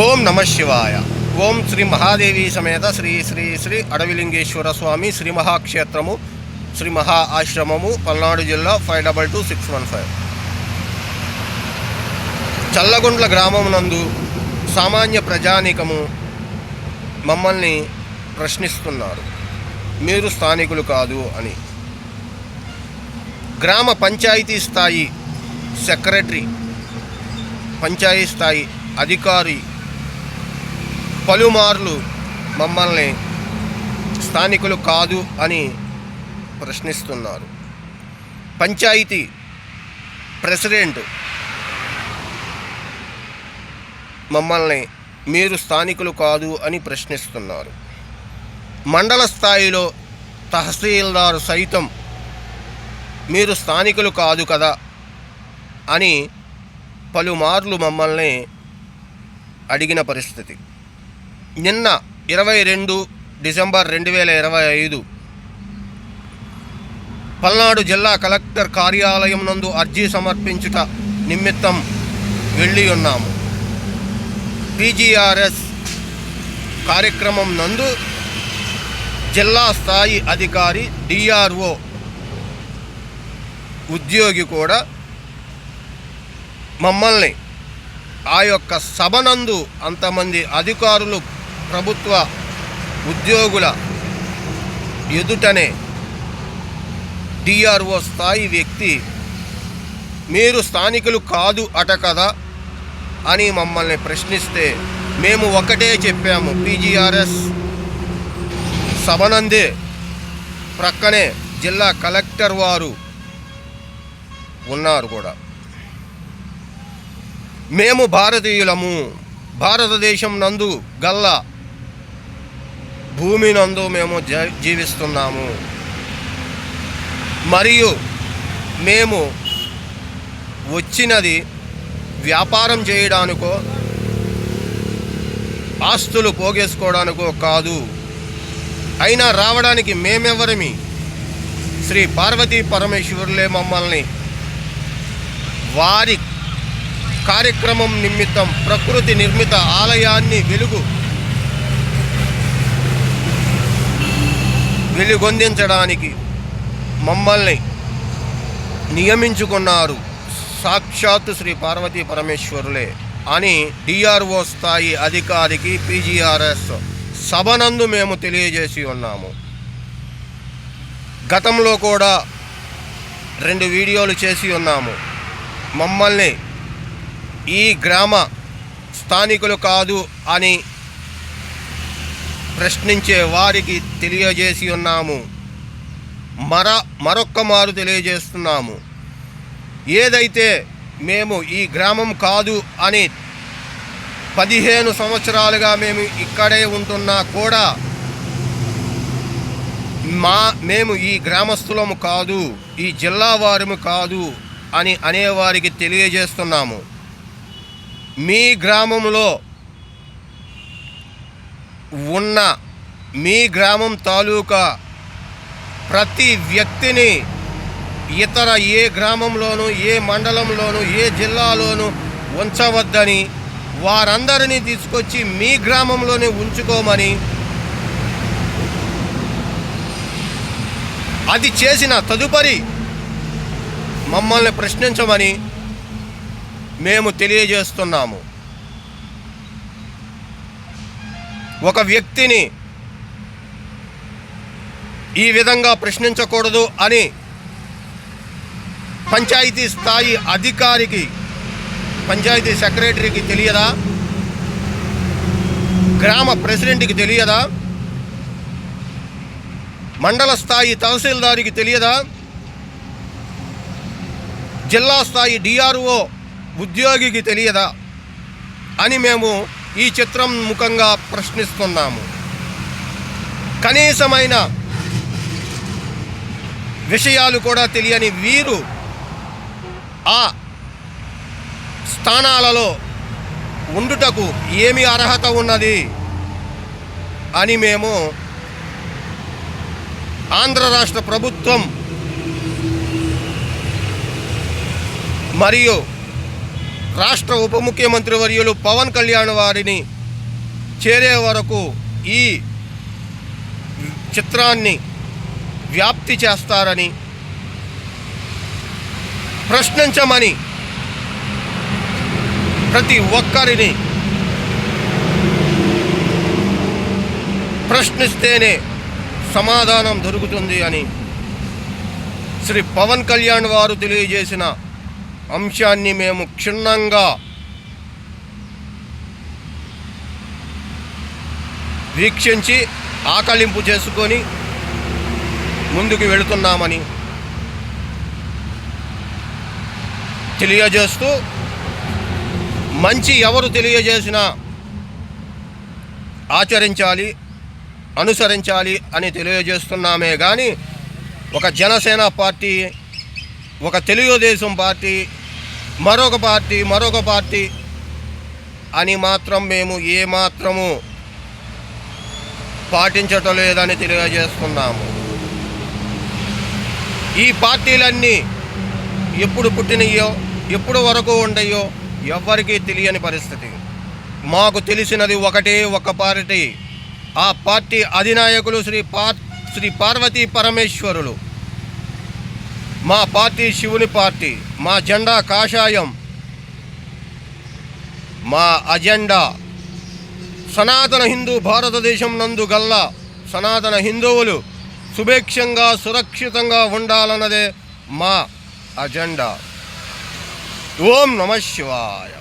ఓం నమ శివాయ. ఓం శ్రీ మహాదేవి సమేత శ్రీ శ్రీ శ్రీ అడవిలింగేశ్వర స్వామి శ్రీ మహాక్షేత్రము శ్రీ మహా ఆశ్రమము పల్నాడు జిల్లా five double two six one five. Challagundla గ్రామం నందు సామాన్య ప్రజానీకము మమ్మల్ని ప్రశ్నిస్తున్నారు. మీరు స్థానికులు కాదు అని. గ్రామ పంచాయతీ స్థాయి సెక్రటరీ పంచాయతీ స్థాయి అధికారి పలుమార్లు మమ్మల్ని స్థానికులు కాదు అని ప్రశ్నిస్తున్నారు. పంచాయతీ ప్రెసిడెంట్ మమ్మల్ని మీరు స్థానికులు కాదు అని ప్రశ్నిస్తున్నారు. మండల స్థాయిలో తహసీల్దారు సైతం మీరు స్థానికులు కాదు కదా అని పలుమార్లు మమ్మల్ని అడిగిన పరిస్థితి. నిన్న ఇరవై రెండు డిసెంబర్ రెండు వేల ఇరవై ఐదు పల్నాడు జిల్లా కలెక్టర్ కార్యాలయం నందు అర్జీ సమర్పించుట నిమిత్తం వెళ్ళి ఉన్నాము పీజీఆర్ఎస్ కార్యక్రమం నందు జిల్లా స్థాయి అధికారి డిఆర్ఓ ఉద్యోగి కూడా మమ్మల్ని ఆ యొక్క సభనందు అంతమంది అధికారులు ప్రభుత్వ ఉద్యోగుల ఎదుటనే డిఆర్ఓ స్థాయి వ్యక్తి మీరు స్థానికులు కాదు అట కదా అని మమ్మల్ని ప్రశ్నిస్తే మేము ఒకటే చెప్పాము పీజీఆర్ఎస్ సభనందే. ప్రక్కనే జిల్లా కలెక్టర్ వారు ఉన్నారు కూడా. మేము భారతీయులము భారతదేశం నందు గల్లా భూమి నందు మేము జ- జీవిస్తున్నాము. మరియు మేము వచ్చినది వ్యాపారం చేయడానికో ఆస్తులు పోగేసుకోవడానికో కాదు. అయినా రావడానికి మేమెవరమి? శ్రీ పార్వతీ పరమేశ్వరులే మమ్మల్ని. వారి కార్యక్రమం నిమిత్తం ప్రకృతి నిర్మిత ఆలయాన్ని వెలుగు వెలుగొందించడానికి మమ్మల్ని నియమించుకున్నారు. సాక్షాత్తు శ్రీ పార్వతీ పరమేశ్వరులే అని డిఆర్ఓ స్థాయి అధికారికి పీజీఆర్ఎస్ సభనందు మేము తెలియజేసి ఉన్నాము. గతంలో కూడా రెండు వీడియోలు చేసి ఉన్నాము. మమ్మల్ని ఈ గ్రామ స్థానికులు కాదు అని ప్రశ్నించే వారికి తెలియజేసి ఉన్నాము. మర మరొక్క మారు తెలియజేస్తున్నాము. ఏదైతే మేము ఈ గ్రామం కాదు అని పదిహేను సంవత్సరాలుగా మేము ఇక్కడే ఉంటున్నా కూడా మా మేము ఈ గ్రామస్తులము కాదు ఈ జిల్లా వారము కాదు అని అనేవారికి తెలియజేస్తున్నాము. మీ గ్రామంలో ఉన్న మీ గ్రామం తాలూకా ప్రతి వ్యక్తిని ఇతర ఏ గ్రామంలోనూ ఏ మండలంలోనూ ఏ జిల్లాలోనూ ఉంచవద్దని వారందరినీ తీసుకొచ్చి మీ గ్రామంలోనే ఉంచుకోమని అది చేసిన తదుపరి మమ్మల్ని ప్రశ్నించమని మేము తెలియజేస్తున్నాము. ఒక వ్యక్తిని ఈ విధంగా ప్రశ్నించకూడదు అని పంచాయతీ స్థాయి అధికారికి పంచాయతీ సెక్రటరీకి తెలియదా? గ్రామ ప్రెసిడెంట్కి తెలియదా? మండల స్థాయి తహసీల్దారికి తెలియదా? జిల్లా స్థాయి డిఆర్ఓ ఉద్యోగికి తెలియదా? అని మేము ఈ చిత్రం ముఖంగా ప్రశ్నిస్తున్నాము. కనీసమైన విషయాలు కూడా తెలియని వీరు ఆ స్థానాలలో ఉండుటకు ఏమి అర్హత ఉన్నది అని మేము ఆంధ్ర రాష్ట్ర ప్రభుత్వం మరియు రాష్ట్ర ఉప ముఖ్యమంత్రి వర్యులు పవన్ కళ్యాణ్ వారిని చేరే వరకు ఈ చిత్రాన్ని వ్యాప్తి చేస్తారని ప్రశ్నించమని ప్రతి ఒక్కరిని ప్రశ్నిస్తేనే సమాధానం దొరుకుతుంది అని శ్రీ పవన్ కళ్యాణ్ వారు తెలియజేసిన అంశాన్ని మేము క్షుణ్ణంగా వీక్షించి ఆకలింపు చేసుకొని ముందుకు వెళుతున్నామని తెలియజేస్తూ మంచి ఎవరు తెలియజేసినా ఆచరించాలి అనుసరించాలి అని తెలియజేస్తున్నామే కానీ ఒక జనసేన పార్టీ ఒక తెలుగుదేశం పార్టీ మరొక పార్టీ మరొక పార్టీ అని మాత్రం మేము ఏమాత్రము పాటించటం లేదని తెలియజేస్తున్నాము. ఈ పార్టీలన్నీ ఎప్పుడు పుట్టినయో ఎప్పుడు వరకు ఉండయో ఎవ్వరికీ తెలియని పరిస్థితి. మాకు తెలిసినది ఒకటే ఒక పార్టీ. ఆ పార్టీ అధినాయకులు శ్రీ పార్ శ్రీ పార్వతీ పరమేశ్వరులు. మా పార్టీ శివుని పార్టీ మా జెండా కాషాయం మా అజెండా. సనాతన హిందూ భారతదేశం నందు గల్లా సనాతన హిందువులు సుభిక్షంగా సురక్షితంగా ఉండాలన్నదే మా అజెండా. ఓం నమ శివాయ.